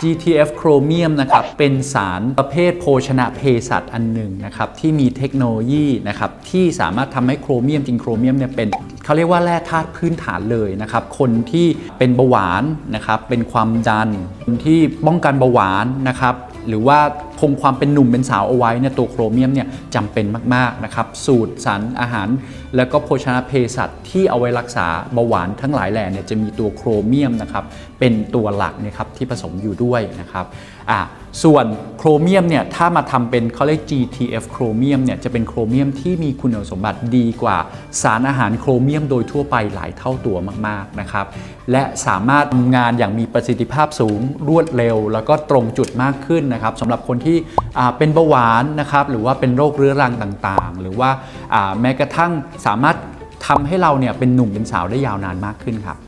GTF Chromium นะครับ เป็นสารประเภทโภชนะเภสัชอันหนึ่งนะครับ ที่มีเทคโนโลยีนะครับ ที่สามารถทำให้โครเมียมจริงโครเมียมเนี่ยเป็นเขาเรียกว่าแร่ธาตุพื้นฐานเลยนะครับ คนที่เป็นเบาหวานนะครับ เป็นความดันคนที่ป้องกันเบาหวานนะครับ หรือว่า คงความเป็นหนุ่มเป็นสาวเอาไว้เนี่ยตัวโครเมียมเนี่ยจำเป็นมากๆนะครับสูตรสารอาหาร แล้วก็โภชนาเภสัชที่เอาไว้รักษาเบาหวานทั้งหลายแหล่เนี่ยจะมีตัวโครเมียมนะครับเป็นตัวหลักนะครับที่ผสมอยู่ด้วยนะครับอะส่วนโครเมียมเนี่ยถ้ามาทำเป็นเขาเรียก GTF โครเมียมเนี่ยจะเป็นโครเมียมที่มีคุณสมบัติดีกว่าสารอาหารโครเมียมโดยทั่วไปหลายเท่าตัวมากๆนะครับและสามารถทำงานอย่างมีประสิทธิภาพสูงรวดเร็ว แล้วก็ตรงจุดมากขึ้นนะครับสำหรับคนที่อ่เป็นเบาหวานนะครับหรือว่าเป็นโรคเรื้อรังต่างๆ หรือว่าอ่าแม้กระทั่งสามารถทำให้เราเนี่ยเป็นหนุ่มเป็นสาวได้ยาวนานมากขึ้นครับ